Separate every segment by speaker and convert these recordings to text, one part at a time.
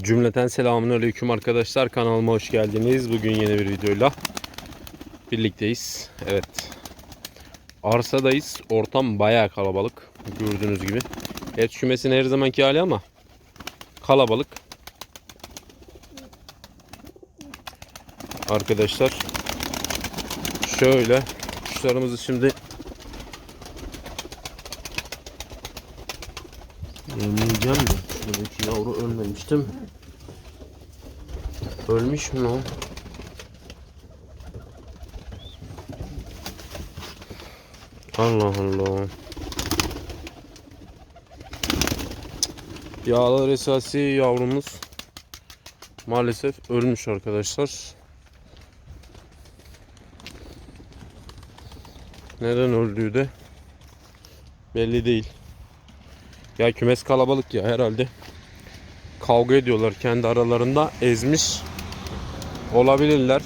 Speaker 1: Cümleten selamun aleyküm arkadaşlar. Kanalıma hoş geldiniz. Bugün yeni bir videoyla birlikteyiz. Evet. Arsadayız. Ortam bayağı kalabalık. Gördüğünüz gibi. Et kümesin her zamanki hali ama kalabalık. Arkadaşlar şöyle kuşlarımızı şimdi mi? Ölmüş mü o? Allah Allah. Yağlar esası yavrumuz maalesef ölmüş arkadaşlar. Neden öldüğü de belli değil. Ya kümes kalabalık ya herhalde. Kavga ediyorlar kendi aralarında. Ezmiş olabilirler.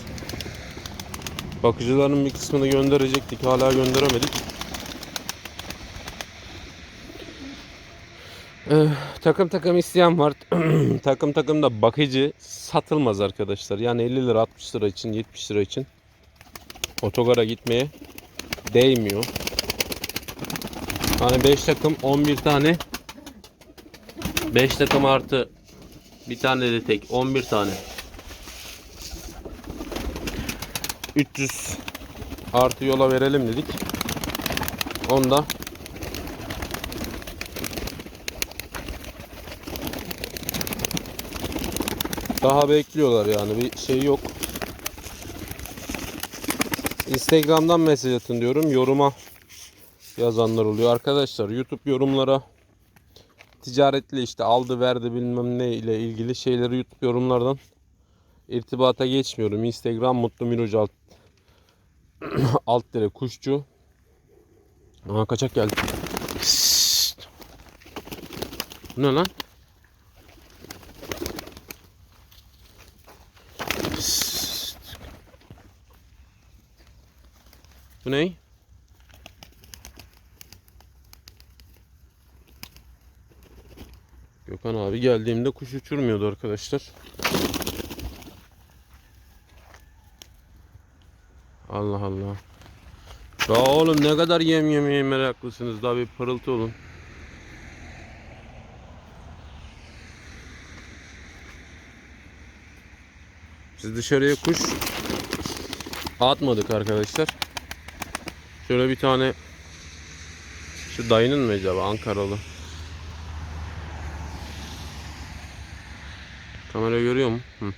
Speaker 1: Bakıcıların bir kısmını gönderecektik. Hala gönderemedik. Eh, takım takım isteyen var. takım takım da bakıcı satılmaz arkadaşlar. Yani 50 lira 60 lira için 70 lira için otogara gitmeye değmiyor. Hani 5 takım 11 tane 5 takım artı bir tane de tek 11 tane 300 artı yola verelim dedik. Onda daha bekliyorlar yani bir şey yok. Instagram'dan mesaj atın diyorum. Yoruma yazanlar oluyor. Arkadaşlar YouTube yorumlara ticaretle işte aldı verdi bilmem ne ile ilgili şeyleri YouTube yorumlardan irtibata geçmiyorum. Instagram Mutlu Miroc alt, alt dire kuşçu. Aa kaçak geldi. Şşt. Bu ne lan? Şşt. Bu ne? Gökhan abi geldiğimde kuş uçurmuyordu arkadaşlar. Allah Allah. Ya oğlum ne kadar yem yemeye meraklısınız daha bir pırıltı olun. Biz dışarıya kuş atmadık arkadaşlar. Şöyle bir tane şu dayının mı acaba Ankaralı? Kamera görüyor mu? Hı.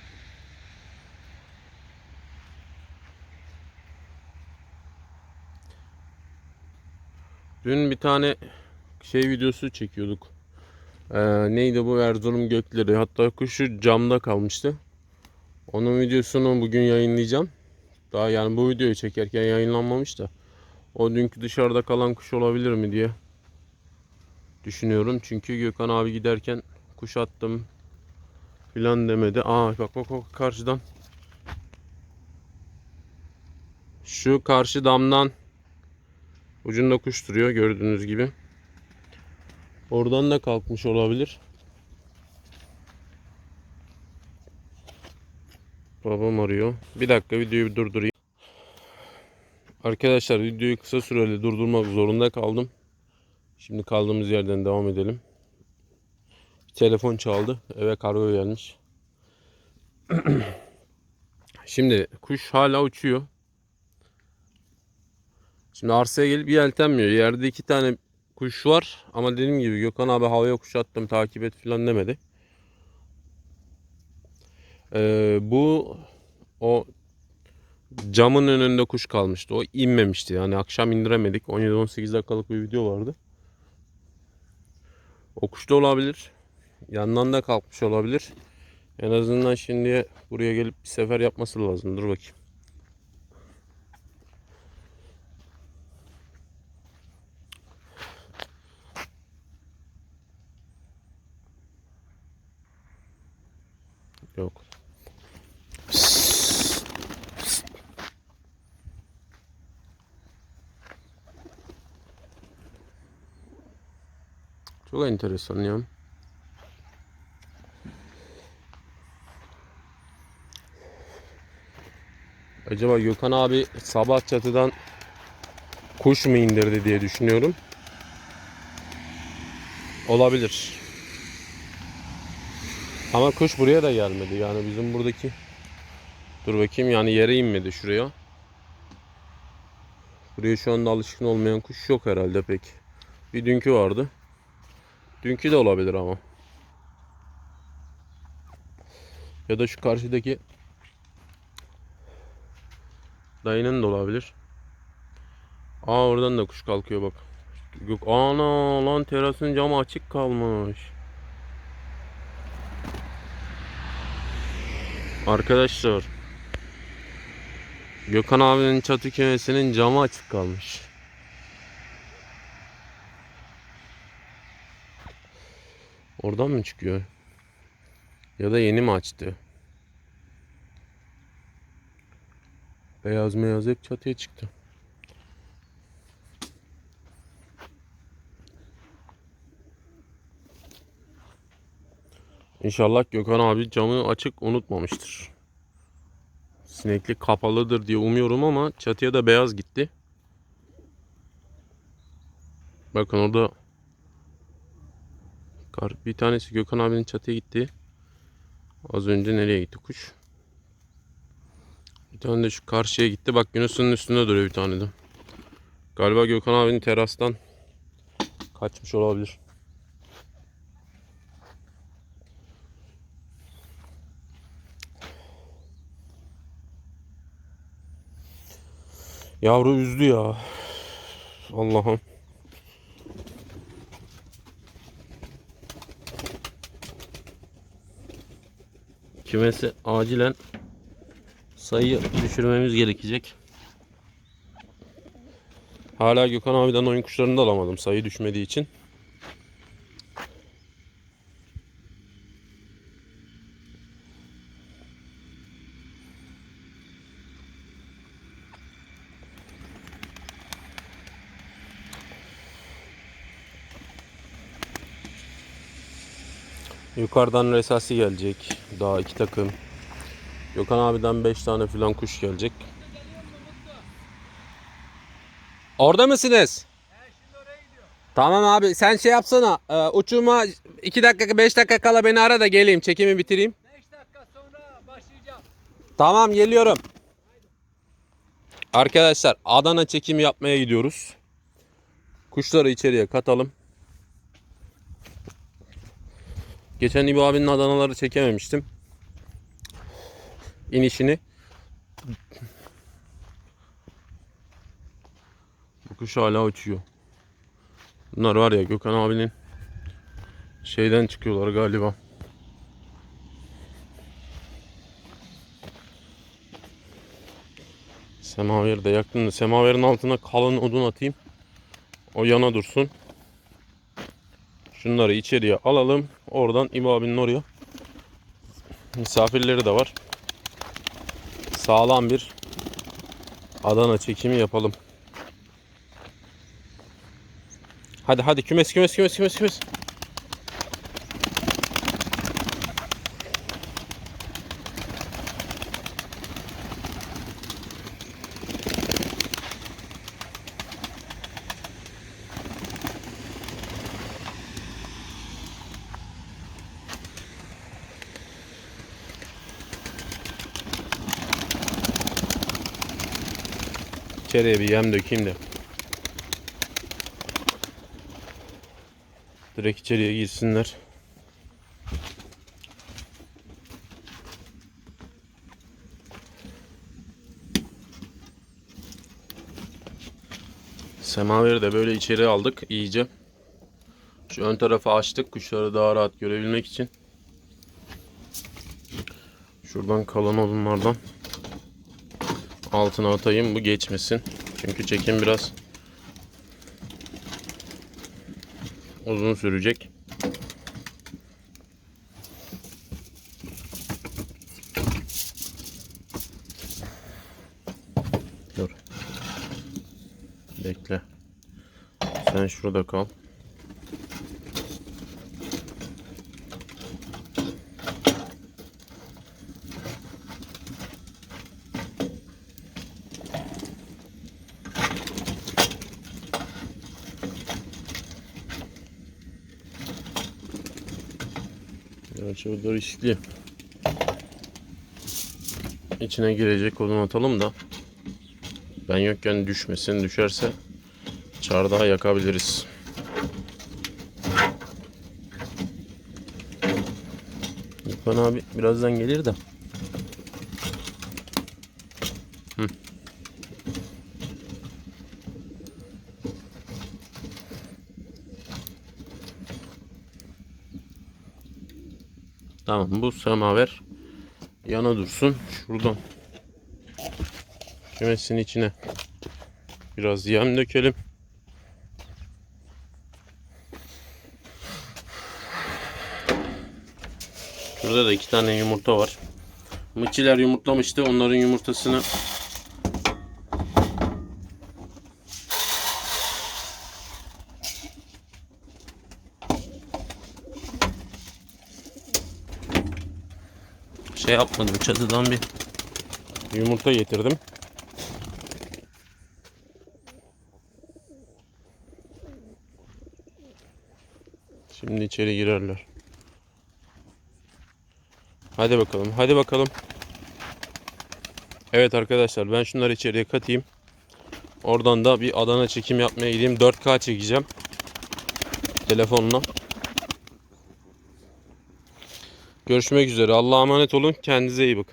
Speaker 1: Dün bir tane şey videosu çekiyorduk. Ee, neydi bu Erzurum gökleri? Hatta kuşu camda kalmıştı. Onun videosunu bugün yayınlayacağım. Daha yani bu videoyu çekerken yayınlanmamış da. O dünkü dışarıda kalan kuş olabilir mi diye düşünüyorum. Çünkü Gökhan abi giderken kuş attım filan demedi. Aa bak bak bak karşıdan. Şu karşı damdan ucunda kuş duruyor gördüğünüz gibi. Oradan da kalkmış olabilir. Babam arıyor. Bir dakika videoyu bir durdurayım. Arkadaşlar videoyu kısa süreli durdurmak zorunda kaldım. Şimdi kaldığımız yerden devam edelim. Telefon çaldı. Eve kargo gelmiş. Şimdi kuş hala uçuyor. Şimdi arsaya gelip yeltenmiyor. Yerde iki tane kuş var. Ama dediğim gibi Gökhan abi havaya kuş attım takip et falan demedi. Ee, bu o camın önünde kuş kalmıştı. O inmemişti. Yani akşam indiremedik. 17-18 dakikalık bir video vardı. O kuş da olabilir. Yandan da kalkmış olabilir. En azından şimdi buraya gelip bir sefer yapması lazım. Dur bakayım. Yok. Çok enteresan ya. Acaba Gökhan abi sabah çatıdan kuş mu indirdi diye düşünüyorum. Olabilir. Ama kuş buraya da gelmedi. Yani bizim buradaki Dur bakayım yani yere inmedi şuraya. Buraya şu anda alışkın olmayan kuş yok herhalde pek. Bir dünkü vardı. Dünkü de olabilir ama. Ya da şu karşıdaki dayının da olabilir. Aa oradan da kuş kalkıyor bak. Yok ana lan terasın camı açık kalmış. Arkadaşlar Gökhan abinin çatı kümesinin camı açık kalmış. Oradan mı çıkıyor? Ya da yeni mi açtı? Beyaz meyaz hep çatıya çıktı. İnşallah Gökhan abi camı açık unutmamıştır. Sineklik kapalıdır diye umuyorum ama çatıya da beyaz gitti. Bakın orada bir tanesi Gökhan abinin çatıya gitti. Az önce nereye gitti kuş? Bir tane de şu karşıya gitti. Bak Yunus'un üstünde duruyor bir tane de. Galiba Gökhan abinin terastan kaçmış olabilir. Yavru üzdü ya. Allah'ım. Kümesi acilen sayı düşürmemiz gerekecek. Hala Gökhan abiden oyun kuşlarını da alamadım sayı düşmediği için. Yukarıdan resasi gelecek. Daha iki takım. Gökhan abiden 5 tane filan kuş gelecek. Orada mısınız? Tamam abi sen şey yapsana. E, uçurma 2 dakika 5 dakika kala beni ara da geleyim. Çekimi bitireyim.
Speaker 2: 5 dakika sonra başlayacağım.
Speaker 1: Tamam geliyorum. Arkadaşlar Adana çekimi yapmaya gidiyoruz. Kuşları içeriye katalım. Geçen İbo abinin Adanaları çekememiştim. İnişini. Bu kuş hala uçuyor. Bunlar var ya Gökhan abinin şeyden çıkıyorlar galiba. Semaveri de yaktım da semaverin altına kalın odun atayım. O yana dursun. Şunları içeriye alalım. Oradan İbo abinin oraya. Misafirleri de var. Sağlam bir Adana çekimi yapalım. Hadi hadi kümes kümes kümes kümes kümes. İçeriye bir yem dökeyim de. Direkt içeriye girsinler. Semaveri de böyle içeri aldık iyice. Şu ön tarafı açtık kuşları daha rahat görebilmek için. Şuradan kalan odunlardan altına atayım bu geçmesin. Çünkü çekim biraz uzun sürecek. Dur. Bekle. Sen şurada kal. Gerçi bu da riskli. İçine girecek odun atalım da ben yokken düşmesin. Düşerse çardağı yakabiliriz. İrfan abi birazdan gelir de. Tamam bu semaver yana dursun. Şuradan kümesin içine biraz yem dökelim. Şurada da iki tane yumurta var. Mıçiler yumurtlamıştı. Onların yumurtasını şey yapmadım. Çatıdan bir yumurta getirdim. Şimdi içeri girerler. Hadi bakalım. Hadi bakalım. Evet arkadaşlar ben şunları içeriye katayım. Oradan da bir Adana çekim yapmaya gideyim. 4K çekeceğim. Telefonla. Görüşmek üzere. Allah'a emanet olun. Kendinize iyi bakın.